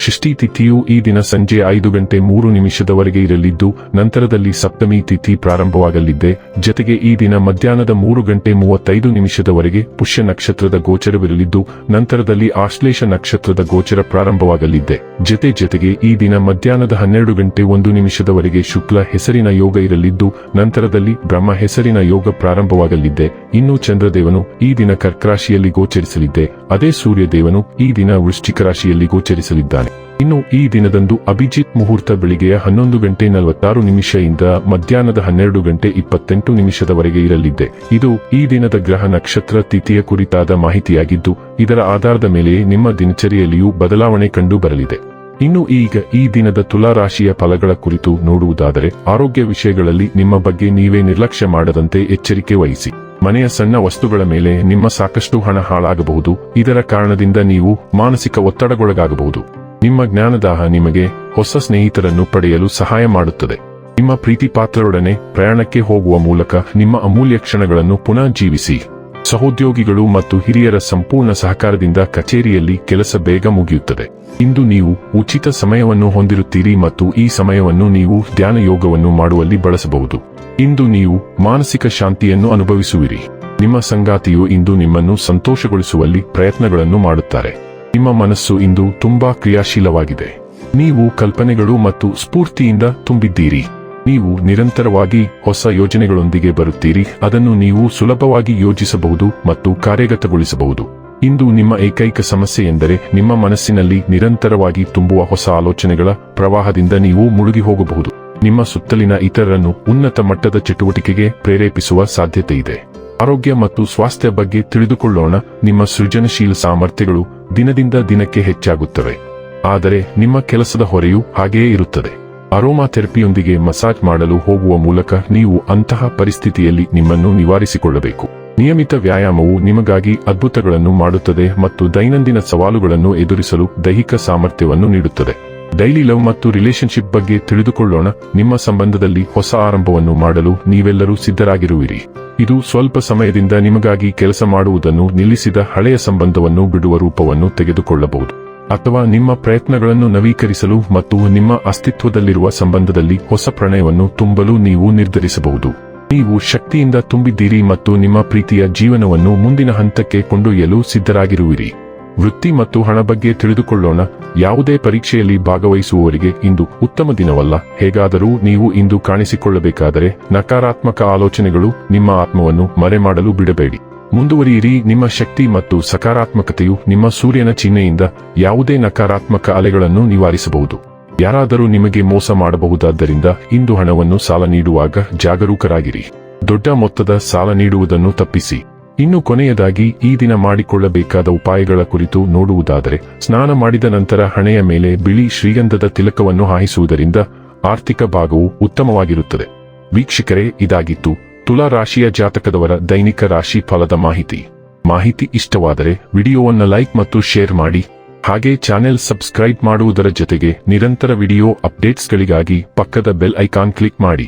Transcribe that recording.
ಷಷ್ಠಿ ತಿಥಿಯು ಈ ದಿನ ಸಂಜೆ ಐದು ಗಂಟೆ ಮೂರು ನಿಮಿಷದವರೆಗೆ ಇರಲಿದ್ದು, ನಂತರದಲ್ಲಿ ಸಪ್ತಮಿ ತಿಥಿ ಪ್ರಾರಂಭವಾಗಲಿದ್ದೆ. ಜತೆಗೆ ಈ ದಿನ ಮಧ್ಯಾಹ್ನದ ಮೂರು ಗಂಟೆ ಮೂವತ್ತೈದು ನಿಮಿಷದವರೆಗೆ ಪುಷ್ಯ ನಕ್ಷತ್ರದ ಗೋಚರವಿರಲಿದ್ದು, ನಂತರದಲ್ಲಿ ಆಶ್ಲೇಷ ನಕ್ಷತ್ರದ ಗೋಚರ ಪ್ರಾರಂಭವಾಗಲಿದ್ದೆ. ಜತೆ ಜತೆಗೆ ಈ ದಿನ ಮಧ್ಯಾಹ್ನದ ಹನ್ನೆರಡು ಗಂಟೆ ಒಂದು ನಿಮಿಷದವರೆಗೆ ಶುಕ್ಲ ಹೆಸರಿನ ಯೋಗ ಇರಲಿದ್ದು, ನಂತರದಲ್ಲಿ ಬ್ರಹ್ಮ ಹೆಸರಿನ ಯೋಗ ಪ್ರಾರಂಭವಾಗಲಿದ್ದೆ. ಇನ್ನು ಚಂದ್ರದೇವನು ಈ ದಿನ ಕರ್ಕರಾಶಿಯಲ್ಲಿ ಗೋಚರಿಸಲಿದ್ದೆ. ಅದೇ ಸೂರ್ಯದೇವನು ಈ ದಿನ ವೃಶ್ಚಿಕ ರಾಶಿಯಲ್ಲಿ ಗೋಚರಿಸಲಿದ್ದಾನೆ. ಇನ್ನು ಈ ದಿನದಂದು ಅಭಿಜಿತ್ ಮುಹೂರ್ತ ಬೆಳಿಗ್ಗೆಯ ಹನ್ನೊಂದು ಗಂಟೆ ನಲವತ್ತಾರು ನಿಮಿಷದಿಂದ ಮಧ್ಯಾಹ್ನದ ಹನ್ನೆರಡು ಗಂಟೆ ಇಪ್ಪತ್ತೆಂಟು ನಿಮಿಷದವರೆಗೆ ಇರಲಿದೆ. ಇದು ಈ ದಿನದ ಗ್ರಹ ನಕ್ಷತ್ರ ತಿಥಿಯ ಕುರಿತಾದ ಮಾಹಿತಿಯಾಗಿದ್ದು, ಇದರ ಆಧಾರದ ಮೇಲೆ ನಿಮ್ಮ ದಿನಚರಿಯಲ್ಲಿಯೂ ಬದಲಾವಣೆ ಕಂಡು ಬರಲಿದೆ ಇನ್ನು ಈಗ ಈ ದಿನದ ತುಲಾ ರಾಶಿಯ ಫಲಗಳ ಕುರಿತು ನೋಡುವುದಾದರೆ, ಆರೋಗ್ಯ ವಿಷಯಗಳಲ್ಲಿ ನಿಮ್ಮ ಬಗ್ಗೆ ನೀವೇ ನಿರ್ಲಕ್ಷ್ಯ ಮಾಡದಂತೆ ಎಚ್ಚರಿಕೆ ವಹಿಸಿ. ಮನೆಯ ಸಣ್ಣ ವಸ್ತುಗಳ ಮೇಲೆ ನಿಮ್ಮ ಸಾಕಷ್ಟು ಹಣ ಹಾಳಾಗಬಹುದು. ಇದರ ಕಾರಣದಿಂದ ನೀವು ಮಾನಸಿಕ ಒತ್ತಡಗೊಳಗಾಗಬಹುದು ನಿಮ್ಮ ಜ್ಞಾನದಾಹ ನಿಮಗೆ ಹೊಸ ಸ್ನೇಹಿತರನ್ನು ಪಡೆಯಲು ಸಹಾಯ ಮಾಡುತ್ತದೆ. ನಿಮ್ಮ ಪ್ರೀತಿಪಾತ್ರರೊಡನೆ ಪ್ರಯಾಣಕ್ಕೆ ಹೋಗುವ ಮೂಲಕ ನಿಮ್ಮ ಅಮೂಲ್ಯ ಕ್ಷಣಗಳನ್ನು ಪುನಃ ಜೀವಿಸಿ. ಸಹೋದ್ಯೋಗಿಗಳು ಮತ್ತು ಹಿರಿಯರ ಸಂಪೂರ್ಣ ಸಹಕಾರದಿಂದ ಕಚೇರಿಯಲ್ಲಿ ಕೆಲಸ ಬೇಗ ಮುಗಿಯುತ್ತದೆ. ಇಂದು ನೀವು ಉಚಿತ ಸಮಯವನ್ನು ಹೊಂದಿರುತ್ತೀರಿ ಮತ್ತು ಈ ಸಮಯವನ್ನು ನೀವು ಧ್ಯಾನ ಯೋಗವನ್ನು ಮಾಡುವಲ್ಲಿ ಬಳಸಬಹುದು. ಇಂದು ನೀವು ಮಾನಸಿಕ ಶಾಂತಿಯನ್ನು ಅನುಭವಿಸುವಿರಿ. ನಿಮ್ಮ ಸಂಗಾತಿಯು ಇಂದು ನಿಮ್ಮನ್ನು ಸಂತೋಷಗೊಳಿಸುವಲ್ಲಿ ಪ್ರಯತ್ನಗಳನ್ನು ಮಾಡುತ್ತಾರೆ. ನಿಮ್ಮ ಮನಸ್ಸು ಇಂದು ತುಂಬಾ ಕ್ರಿಯಾಶೀಲವಾಗಿದೆ. ನೀವು ಕಲ್ಪನೆಗಳು ಮತ್ತು ಸ್ಫೂರ್ತಿಯಿಂದ ತುಂಬಿದ್ದೀರಿ. ನೀವು ನಿರಂತರವಾಗಿ ಹೊಸ ಯೋಜನೆಗಳೊಂದಿಗೆ ಬರುತ್ತೀರಿ. ಅದನ್ನು ನೀವು ಸುಲಭವಾಗಿ ಯೋಜಿಸಬಹುದು ಮತ್ತು ಕಾರ್ಯಗತಗೊಳಿಸಬಹುದು. ಇಂದು ನಿಮ್ಮ ಏಕೈಕ ಸಮಸ್ಯೆ ಎಂದರೆ ನಿಮ್ಮ ಮನಸ್ಸಿನಲ್ಲಿ ನಿರಂತರವಾಗಿ ತುಂಬುವ ಹೊಸ ಆಲೋಚನೆಗಳ ಪ್ರವಾಹದಿಂದ ನೀವು ಮುಳುಗಿ ಹೋಗಬಹುದು. ನಿಮ್ಮ ಸುತ್ತಲಿನ ಇತರರನ್ನು ಉನ್ನತ ಮಟ್ಟದ ಚಟುವಟಿಕೆಗೆ ಪ್ರೇರೇಪಿಸುವ ಸಾಧ್ಯತೆ ಇದೆ ಆರೋಗ್ಯ ಮತ್ತು ಸ್ವಾಸ್ಥ್ಯ ಬಗ್ಗೆ ತಿಳಿದುಕೊಳ್ಳೋಣ. ನಿಮ್ಮ ಸೃಜನಶೀಲ ಸಾಮರ್ಥ್ಯಗಳು ದಿನದಿಂದ ದಿನಕ್ಕೆ ಹೆಚ್ಚಾಗುತ್ತವೆ. ಆದರೆ ನಿಮ್ಮ ಕೆಲಸದ ಹೊರೆಯೂ ಹಾಗೆಯೇ ಇರುತ್ತದೆ. ಅರೋಮಾ ಥೆರಪಿಯೊಂದಿಗೆ ಮಸಾಜ್ ಮಾಡಲು ಹೋಗುವ ಮೂಲಕ ನೀವು ಅಂತಹ ಪರಿಸ್ಥಿತಿಯಲ್ಲಿ ನಿಮ್ಮನ್ನು ನಿವಾರಿಸಿಕೊಳ್ಳಬೇಕು. ನಿಯಮಿತ ವ್ಯಾಯಾಮವು ನಿಮಗಾಗಿ ಅದ್ಭುತಗಳನ್ನು ಮಾಡುತ್ತದೆ ಮತ್ತು ದೈನಂದಿನ ಸವಾಲುಗಳನ್ನು ಎದುರಿಸಲು ದೈಹಿಕ ಸಾಮರ್ಥ್ಯವನ್ನು ನೀಡುತ್ತದೆ. ಡೈಲಿ ಲವ್ ಮತ್ತು ರಿಲೇಶನ್ಶಿಪ್ ಬಗ್ಗೆ ತಿಳಿದುಕೊಳ್ಳೋಣ. ನಿಮ್ಮ ಸಂಬಂಧದಲ್ಲಿ ಹೊಸ ಆರಂಭವನ್ನು ಮಾಡಲು ನೀವೆಲ್ಲರೂ ಸಿದ್ಧರಾಗಿರುವಿರಿ. ಇದು ಸ್ವಲ್ಪ ಸಮಯದಿಂದ ನಿಮಗಾಗಿ ಕೆಲಸ ಮಾಡುವುದನ್ನು ನಿಲ್ಲಿಸಿದ ಹಳೆಯ ಸಂಬಂಧವನ್ನು ಬಿಡುವ ರೂಪವನ್ನು ತೆಗೆದುಕೊಳ್ಳಬಹುದು. ಅಥವಾ ನಿಮ್ಮ ಪ್ರಯತ್ನಗಳನ್ನು ನವೀಕರಿಸಲು ಮತ್ತು ನಿಮ್ಮ ಅಸ್ತಿತ್ವದಲ್ಲಿರುವ ಸಂಬಂಧದಲ್ಲಿ ಹೊಸ ಪ್ರಣಯವನ್ನು ತುಂಬಲು ನೀವು ನಿರ್ಧರಿಸಬಹುದು. ನೀವು ಶಕ್ತಿಯಿಂದ ತುಂಬಿದ್ದೀರಿ ಮತ್ತು ನಿಮ್ಮ ಪ್ರೀತಿಯ ಜೀವನವನ್ನು ಮುಂದಿನ ಹಂತಕ್ಕೆ ಕೊಂಡೊಯ್ಯಲು ಸಿದ್ಧರಾಗಿರುವಿರಿ. ವೃತ್ತಿ ಮತ್ತು ಹಣ ಬಗ್ಗೆ ತಿಳಿದುಕೊಳ್ಳೋಣ. ಯಾವುದೇ ಪರೀಕ್ಷೆಯಲ್ಲಿ ಭಾಗವಹಿಸುವವರಿಗೆ ಇಂದು ಉತ್ತಮ ದಿನವಲ್ಲ. ಹೇಗಾದರೂ ನೀವು ಇಂದು ಕಾಣಿಸಿಕೊಳ್ಳಬೇಕಾದರೆ ನಕಾರಾತ್ಮಕ ಆಲೋಚನೆಗಳು ನಿಮ್ಮ ಆತ್ಮವನ್ನು ಮರೆಮಾಡಲು ಬಿಡಬೇಡಿ. ಮುಂದುವರಿಯಿರಿ. ನಿಮ್ಮ ಶಕ್ತಿ ಮತ್ತು ಸಕಾರಾತ್ಮಕತೆಯು ನಿಮ್ಮ ಸೂರ್ಯನ ಚಿಹ್ನೆಯಿಂದ ಯಾವುದೇ ನಕಾರಾತ್ಮಕ ಅಲೆಗಳನ್ನು ನಿವಾರಿಸಬಹುದು. ಯಾರಾದರೂ ನಿಮಗೆ ಮೋಸ ಮಾಡಬಹುದಾದ್ದರಿಂದ ಇಂದು ಹಣವನ್ನು ಸಾಲ ನೀಡುವಾಗ ಜಾಗರೂಕರಾಗಿರಿ. ದೊಡ್ಡ ಮೊತ್ತದ ಸಾಲ ನೀಡುವುದನ್ನು ತಪ್ಪಿಸಿ. ಇನ್ನು ಕೊನೆಯದಾಗಿ ಈ ದಿನ ಮಾಡಿಕೊಳ್ಳಬೇಕಾದ ಉಪಾಯಗಳ ಕುರಿತು ನೋಡುವುದಾದರೆ, ಸ್ನಾನ ಮಾಡಿದ ನಂತರ ಹಣೆಯ ಮೇಲೆ ಬಿಳಿ ಶ್ರೀಗಂಧದ ತಿಲಕವನ್ನು ಹಾಯಿಸುವುದರಿಂದ ಆರ್ಥಿಕ ಭಾಗವು ಉತ್ತಮವಾಗಿರುತ್ತದೆ. ವೀಕ್ಷಕರೇ, ಇದಾಗಿತ್ತು ತುಲಾ ರಾಶಿಯ ಜಾತಕದವರ ದೈನಿಕ ರಾಶಿ ಫಲದ ಮಾಹಿತಿ. ಮಾಹಿತಿ ಇಷ್ಟವಾದರೆ ವಿಡಿಯೋವನ್ನು ಲೈಕ್ ಮತ್ತು ಶೇರ್ ಮಾಡಿ, ಹಾಗೆ ಚಾನೆಲ್ ಸಬ್ಸ್ಕ್ರೈಬ್ ಮಾಡುವುದರ ಜೊತೆಗೆ ನಿರಂತರ ವಿಡಿಯೋ ಅಪ್ಡೇಟ್ಸ್ಗಳಿಗಾಗಿ ಪಕ್ಕದ ಬೆಲ್ ಐಕಾನ್ ಕ್ಲಿಕ್ ಮಾಡಿ.